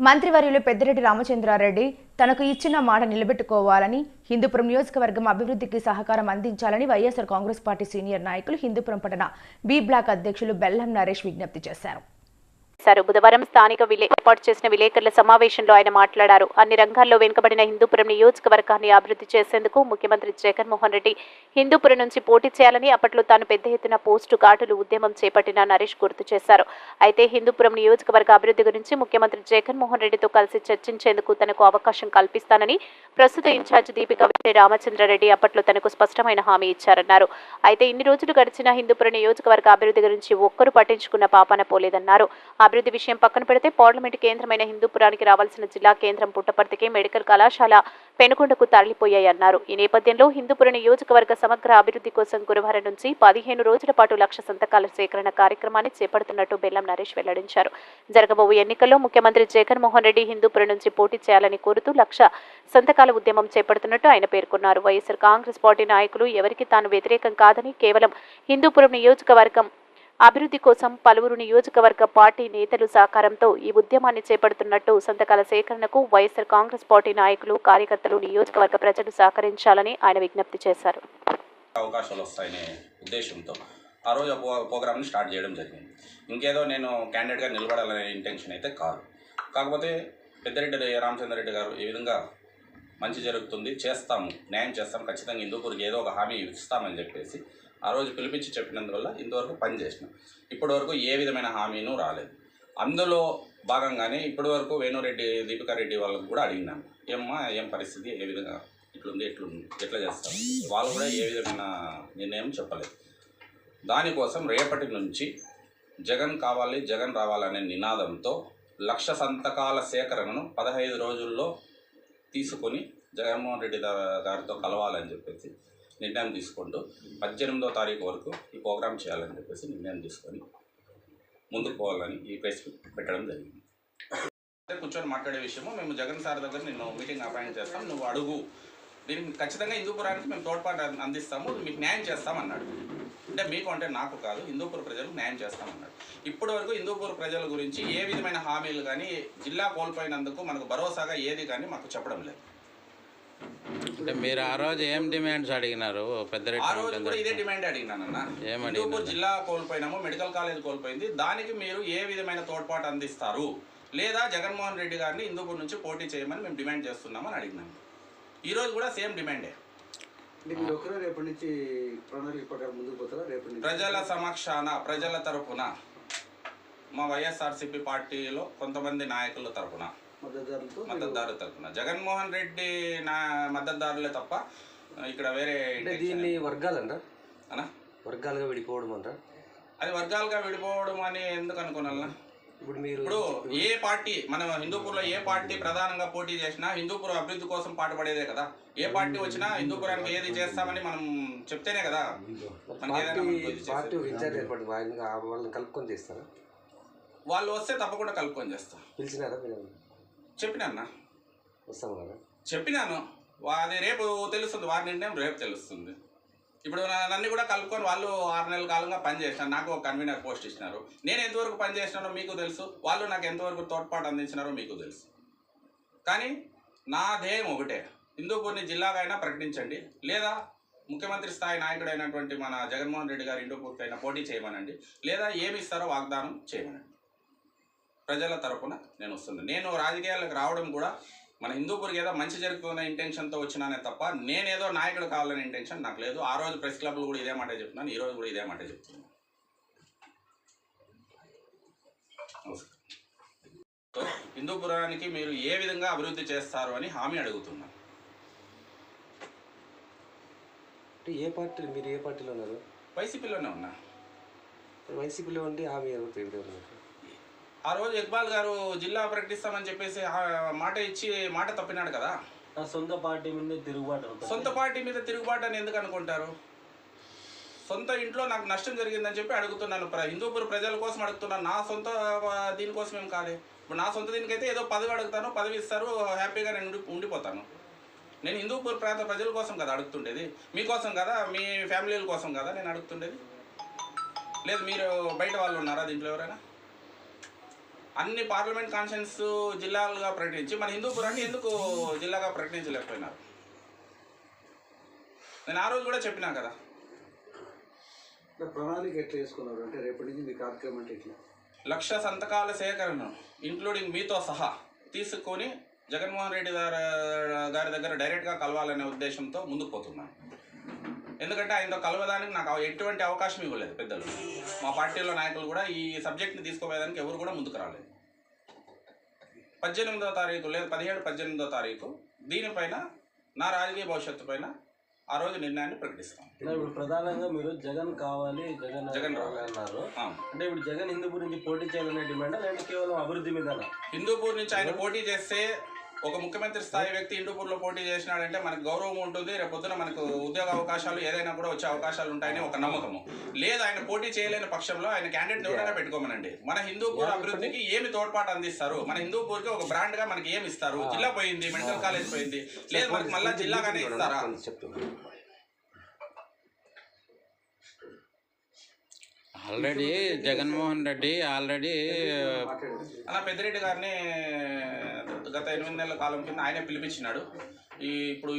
మంత్రివర్యులు పెద్దిరెడ్డి రామచంద్రారెడ్డి తనకు ఇచ్చిన మాట నిలబెట్టుకోవాలని హిందూపురం నియోజకవర్గం అభివృద్ధికి సహకారం అందించాలని వైఎస్ఆర్ కాంగ్రెస్ పార్టీ సీనియర్ నాయకులు హిందూపురం పట్టణ బి బ్లాక్ అధ్యక్షులు బెల్లం నరేష్ విజ్ఞప్తి చేశారు. చేశారు బుధవారం స్థానిక విలే ఏర్పాటు చేసిన విలేకరుల సమావేశంలో ఆయన మాట్లాడారు. అన్ని రంగాల్లో వెనుకబడిన హిందూపురం నియోజకవర్గాన్ని అభివృద్ధి చేసేందుకు ముఖ్యమంత్రి జగన్మోహన్ రెడ్డి హిందూపురం నుంచి పోటీ చేయాలని అప్పట్లో తాను పెద్ద ఎత్తున పోస్టు ఘాటులు ఉద్యమం చేపట్టిన నరేష్ గుర్తు చేశారు. అయితే హిందూపురం నియోజకవర్గ అభివృద్ధి గురించి ముఖ్యమంత్రి జగన్మోహన్ రెడ్డితో కలిసి చర్చించేందుకు తనకు అవకాశం కల్పిస్తానని ప్రస్తుత ఇన్ఛార్జ్ దీపిక విజయ రామచంద్రారెడ్డి అప్పట్లో తనకు స్పష్టమైన హామీ ఇచ్చారన్నారు. అయితే ఇన్ని రోజులు గడిచిన హిందూపురం నియోజకవర్గ అభివృద్ధి గురించి ఒక్కరు పట్టించుకున్న పాపన పోలేదన్నారు. అభివృద్ధి విషయం పక్కన పెడితే పార్లమెంటు కేంద్రమైన హిందూపురానికి రావాల్సిన జిల్లా కేంద్రం పుట్టపర్తికి మెడికల్ కళాశాల పెనుకొండకు తరలిపోయాయన్నారు ఈ నేపథ్యంలో హిందూపుర నియోజకవర్గ సమగ్ర అభివృద్ధి కోసం గురువారం నుంచి పదిహేను రోజుల పాటు లక్ష సంతకాల సేకరణ కార్యక్రమాన్ని చేపడుతున్నట్టు బెల్లం నరేష్ వెల్లడించారు. జరగబోవు ఎన్నికల్లో ముఖ్యమంత్రి జగన్మోహన్ రెడ్డి హిందూపురం నుంచి పోటీ చేయాలని కోరుతూ లక్ష సంతకాల ఉద్యమం చేపడుతున్నట్టు ఆయన పేర్కొన్నారు. వైఎస్ఆర్ కాంగ్రెస్ పార్టీ నాయకులు ఎవరికి తాను వ్యతిరేకం కాదని కేవలం హిందూపురం నియోజకవర్గం అభివృద్ధి కోసం పలువురు నియోజకవర్గ పార్టీ నేతలు సహకారంతో ఈ ఉద్యమాన్ని చేపడుతున్నట్టు సంతకాల సేకరణకు వైఎస్సార్ కాంగ్రెస్ పార్టీ నాయకులు కార్యకర్తలు నియోజకవర్గ ప్రజలు సహకరించాలని ఆయన విజ్ఞప్తి చేశారు. అవకాశాలు వస్తాయనే ఉద్దేశంతో ఆ రోజు ప్రోగ్రామ్ని స్టార్ట్ చేయడం జరిగింది. ఇంకేదో నేను క్యాండిడేట్గా నిలబడాలనే ఇంటెన్షన్ అయితే కాదు. కాకపోతే పెద్దిరెడ్డి రామచంద్రరెడ్డి గారు ఈ విధంగా మంచి జరుగుతుంది చేస్తాము న్యాయం చేస్తాం ఖచ్చితంగా హిందూపూర్కి ఏదో ఒక హామీ ఇస్తామని చెప్పేసి ఆ రోజు పిలిపించి చెప్పినందువల్ల ఇంతవరకు పని చేసినాం. ఇప్పటివరకు ఏ విధమైన హామీను రాలేదు. అందులో భాగంగానే ఇప్పటివరకు వేణురెడ్డి దీపికా రెడ్డి వాళ్ళకు కూడా అడిగినాం. ఏమ్మా ఏం పరిస్థితి? ఏ విధంగా? ఇట్లుంది ఎట్లుంది? ఎట్లా చేస్తాం వాళ్ళు కూడా ఏ విధమైన నిర్ణయం చెప్పలేదు. దానికోసం రేపటి నుంచి జగన్ కావాలి జగన్ రావాలనే నినాదంతో లక్ష సంతకాల సేకరణను పదహైదు రోజుల్లో తీసుకొని జగన్మోహన్ రెడ్డి గారితో కలవాలని చెప్పేసి నిర్ణయం తీసుకుంటూ పద్దెనిమిదో తారీఖు వరకు ఈ ప్రోగ్రామ్ చేయాలని చెప్పేసి నిర్ణయం తీసుకొని ముందుకు పోవాలని ఈ ప్రెస్ పెట్టడం జరిగింది. అంటే కూర్చొని మాట్లాడే విషయము మేము జగన్ సార్ దగ్గర నిన్ను మీటింగ్ అపాయింట్ చేస్తాం నువ్వు అడుగు. దీనికి ఖచ్చితంగా హిందూపురానికి మేము తోడ్పాటు అందిస్తాము మీకు న్యాయం చేస్తామన్నాడు. అంటే మీకు అంటే నాకు కాదు హిందూపూర్ ప్రజలకు న్యాయం చేస్తామన్నాడు. ఇప్పటి వరకు హిందూపూర్ ప్రజల గురించి ఏ విధమైన హామీలు కానీ జిల్లా కోల్పోయినందుకు మనకు భరోసాగా ఏది కానీ మాకు చెప్పడం లేదు. అంటే మీరు ఆ రోజు ఏం డిమాండ్స్ అడిగినారు? ఆ పెద్దరెడ్డి రోజు కూడా ఇదే డిమాండ్ అడిగినానన్న. హిందూపూర్? జిల్లా కోల్పోయినాము మెడికల్ కాలేజ్ కోల్పోయింది. దానికి మీరు ఏ విధమైన తోడ్పాటు అందిస్తారు? లేదా జగన్మోహన్ రెడ్డి గారిని హిందూపూర్ నుంచి పోటీ చేయమని మేము డిమాండ్ చేస్తున్నామని అడిగినాము. ఈ రోజు కూడా సేమ్ డిమాండే. మీరు ఒకరు రేపటి నుంచి ప్రణాళిక ప్రకారం ముందుకు పోతారా? రేపటి నుంచి? ప్రజల సమక్షాన ప్రజల తరపున మా వైఎస్ఆర్సీపీ పార్టీలో కొంతమంది నాయకుల తరపున మద్దతుదారులతో మద్దతుదారుల తరపున. జగన్మోహన్ రెడ్డి నా మద్దతుదారులే తప్ప ఇక్కడ వేరే అంటే దీన్ని వర్గాలంటారా? అనా? వర్గాలుగా విడిపోవడం అంటారా అది వర్గాలుగా విడిపోవడం అని ఎందుకు అనుకోనల్లా ఇప్పుడు మీరు ఇప్పుడు ఏ పార్టీ మనం హిందూపూర్లో ఏ పార్టీ ప్రధానంగా పోటీ చేసినా హిందూపూర్ అభివృద్ధి కోసం పాటుపడేదే కదా. ఏ పార్టీ వచ్చినా హిందూపురానికి ఏది చేస్తామని మనం చెప్తేనే కదా. మనకి ఏదైనా పార్టీ మనకు ఇది పార్టీ చేసేది. ఇన్ఛార్జ్ ఏర్పడి ఆయన వాళ్ళని కలుపుకొని చేస్తారా? వాళ్ళు వస్తే తప్పకుండా కలుపుకొని చేస్తాం పిలిచినారా మీరు? కదా. చెప్పినాను. వా- అది రేపు తెలుస్తుంది వారి నిర్ణయం రేపు తెలుస్తుంది. ఇప్పుడు నా- నన్ను కూడా కలుపుకొని వాళ్ళు ఆరు నెలల కాలంగా పనిచేసినారు నాకు ఒక కన్వీనర్ పోస్ట్ ఇచ్చినారు. నేను ఎంతవరకు పనిచేసినానో మీకు తెలుసు. వాళ్ళు నాకు ఎంతవరకు తోడ్పాటు అందించినారో మీకు తెలుసు. కానీ నా ధ్యేయం ఒకటే. హిందూపూర్ని జిల్లాగా అయినా ప్రకటించండి. లేదా ముఖ్యమంత్రి స్థాయి నాయకుడైనటువంటి మన జగన్మోహన్ రెడ్డి గారు హిందూపూర్కి అయినా పోటీ చేయమనండి. లేదా ఏమి ఇస్తారో వాగ్దానం చేయమనండి. ప్రజల తరపున నేను వస్తున్నాను. నేను రాజకీయాలకు రావడం కూడా మన హిందూపూర్కి ఏదో మంచి జరుగుతున్న ఇంటెన్షన్తో వచ్చినానే తప్ప నేనేదో నాయకుడు కావాలనే ఇంటెన్షన్ నాకు లేదు. ఆ రోజు ప్రెస్ క్లబ్లో కూడా ఇదే మాట చెప్తున్నాను. ఈ రోజు కూడా ఇదే మాట చెప్తున్నాను. హిందూపురానికి మీరు ఏ విధంగా అభివృద్ధి చేస్తారు అని హామీ అడుగుతున్నాను అంటే ఏ పార్టీ మీరు ఏ పార్టీలో ఉన్నారు? వైసీపీలోనే ఉన్నా. వైసీపీలో ఉండి హామీ ఉన్నారు? ఆ రోజు ఇక్బాల్ గారు జిల్లా ప్రకటిస్తామని చెప్పేసి మాట ఇచ్చి మాట తప్పినాడు కదా? సొంత పార్టీ మీద తిరుగుబాటు. సొంత పార్టీ మీద తిరుగుబాటు అని ఎందుకు అనుకుంటారు? సొంత ఇంట్లో నాకు నష్టం జరిగిందని చెప్పి అడుగుతున్నాను ప్ర హిందూపూర్ ప్రజల కోసం అడుగుతున్నాను నా సొంత దీనికోసం ఏం కాదే ఇప్పుడు నా సొంత దీనికైతే ఏదో పదవి అడుగుతాను పదవి ఇస్తారు హ్యాపీగా నేను ఉండి ఉండిపోతాను. నేను హిందూపూర్ ప్రాంత ప్రజల కోసం కదా అడుగుతుండేది? మీకోసం కదా? మీ ఫ్యామిలీల కోసం కదా నేను అడుగుతుండేది? లేదు మీరు బయట వాళ్ళు ఉన్నారా దీంట్లో ఎవరైనా? అన్ని పార్లమెంట్ కాన్ఫరెన్స్ జిల్లాలుగా ప్రకటించి మన హిందూపురాన్ని ఎందుకు జిల్లాగా ప్రకటించలేకపోయినారు? నేను ఆ రోజు కూడా చెప్పినా కదా. ప్రణాళిక ఎట్లా వేసుకున్నారు అంటే రేపటి నుంచి మీ కార్యక్రమం అంటే ఎట్లా? లక్ష సంతకాల సేకరణను ఇంక్లూడింగ్ మీతో సహా తీసుకొని జగన్మోహన్ రెడ్డి గారి గారి దగ్గర డైరెక్ట్గా కలవాలనే ఉద్దేశంతో ముందుకు పోతున్నాను. ఎందుకంటే ఆయనతో కలవడానికి నాకు ఎటువంటి అవకాశం ఇవ్వలేదు పెద్దలు. మా పార్టీలో నాయకులు కూడా ఈ సబ్జెక్ట్ని తీసుకుపోయేదానికి ఎవరు కూడా ముందుకు రాలేదు. పద్దెనిమిదో తారీఖు లేదా పదిహేడు పద్దెనిమిదో తారీఖు దీనిపైన నా రాజకీయ భవిష్యత్తు పైన ఆ రోజు నిర్ణయాన్ని ప్రకటిస్తాం. ఇప్పుడు ప్రధానంగా మీరు జగన్ కావాలి జగన్ జగన్. అన్నారు. అంటే ఇప్పుడు జగన్ హిందూపూర్ నుంచి పోటీ చేయాలనే డిమాండ్ లేదంటే కేవలం అభివృద్ధి మీదనా? హిందూపూర్ నుంచి ఆయన పోటీ చేస్తే ఒక ముఖ్యమంత్రి స్థాయి వ్యక్తి హిందూపూర్లో పోటీ చేసినాడంటే మనకు గౌరవం ఉంటుంది రేపు పొద్దున మనకు ఉద్యోగ అవకాశాలు ఏదైనా కూడా వచ్చే అవకాశాలు ఉంటాయని ఒక నమ్మకము. లేదు ఆయన పోటీ చేయలేని పక్షంలో ఆయన క్యాండిడేట్ ఎవరైనా పెట్టుకోమనండి. మన హిందూపూర్ అభివృద్ధికి ఏమి తోడ్పాటు అందిస్తారు? మన హిందూపూర్కి ఒక బ్రాండ్గా మనకి ఏమి ఇస్తారు? జిల్లా పోయింది మెడికల్ కాలేజ్ పోయింది. లేదు మనకి మళ్ళీ జిల్లాగానే ఇస్తారా? ఆల్రెడీ జగన్మోహన్ రెడ్డి ఆల్రెడీ అలా పెద్దిరెడ్డి గారిని గత ఎనిమిది నెలల కాలం కింద ఆయనే పిలిపించినాడు. ఈ ఇప్పుడు